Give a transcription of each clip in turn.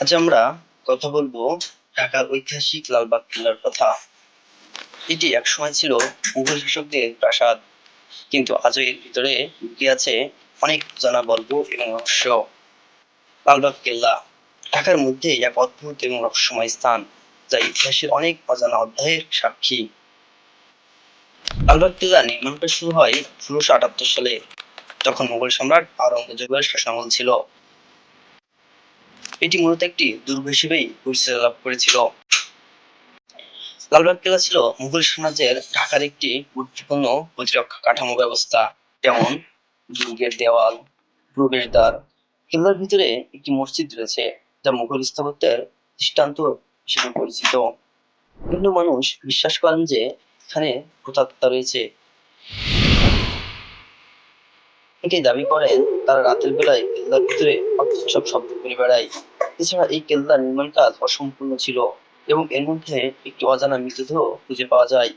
আজ আমরা কথা বলব ঢাকার ঐতিহাসিক লালবাগ কেল্লার কথা। এটি একসময় ছিল মুঘল শাসকদের প্রাসাদ, কিন্তু আজও এর ভিতরে লুকিয়ে আছে অনেক জানা গল্প এবং রহস্য। লালবাগ কেল্লা ঢাকার মধ্যে এক অদ্ভুত এবং রহস্যময় স্থান, যা ইতিহাসের অনেক অজানা অধ্যায়ের সাক্ষী। লালবাগ কেল্লা নির্মাণটা শুরু হয় ষোলোশো আটাত্তর সালে, যখন মুঘল সম্রাট আওরঙ্গজেবের শাসনামল ছিল। এটি মূলত একটি দুর্গ হিসেবেই পরিচিতি লাভ করেছিল। লালবাগ কেল্লা ছিল মুঘল সাম্রাজ্যের ঢাকার একটি গুরুত্বপূর্ণ প্রতিরক্ষা কাঠামো ব্যবস্থা, যেমন দুর্গের দেওয়াল, প্রবেশদ্বার। কেল্লার ভিতরে একটি মসজিদ রয়েছে, যা মুঘল স্থাপত্যের দৃষ্টান্ত হিসেবে পরিচিত। বিভিন্ন মানুষ বিশ্বাস করেন যে এখানে ভূতাত্মা রয়েছে। অনেকে দাবি করেন, তারা রাতের বেলায় কেল্লার ভিতরে সব শব্দ করে বেড়ায়। এছাড়া এই কেল্লার নির্মাণ কাজ অসম্পূর্ণ ছিল এবং এর মধ্যে একটি অজানা মৃতদেহ খুঁজে পাওয়া যায়,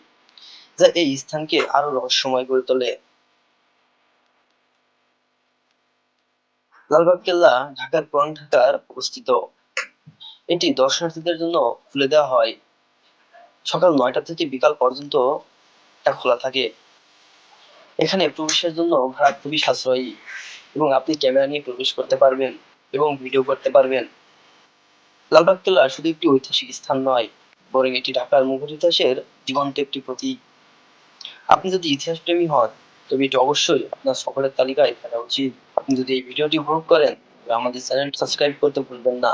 যা এই স্থানকে আরও রহস্যময় করে তোলে। লালবাগ কেল্লা, ঢাকার পুরান ঢাকার অবস্থিত। এটি দর্শনার্থীদের জন্য খুলে দেওয়া হয়। সকাল নয়টা থেকে বিকাল পর্যন্ত এটা খোলা থাকে। এখানে প্রবেশের জন্য ভাড়া খুবই সাশ্রয়ী এবং আপনি ক্যামেরা নিয়ে প্রবেশ করতে পারবেন এবং ভিডিও করতে পারবেন। লালবাগ কেল্লা শুধু একটি ঐতিহাসিক স্থান নয়, বরং এটি ঢাকার মুঘল ইতিহাসের জীবন্ত একটি প্রতীক। আপনি যদি ইতিহাস প্রেমী হন, তবে এটি অবশ্যই আপনার সকলের তালিকায় থাকা উচিত। আপনি যদি এই ভিডিওটি উপভোগ করেন, তবে আমাদের চ্যানেল সাবস্ক্রাইব করতে ভুলবেন না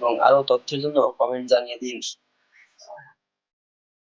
এবং আরও তথ্যের জন্য কমেন্ট জানিয়ে দিন।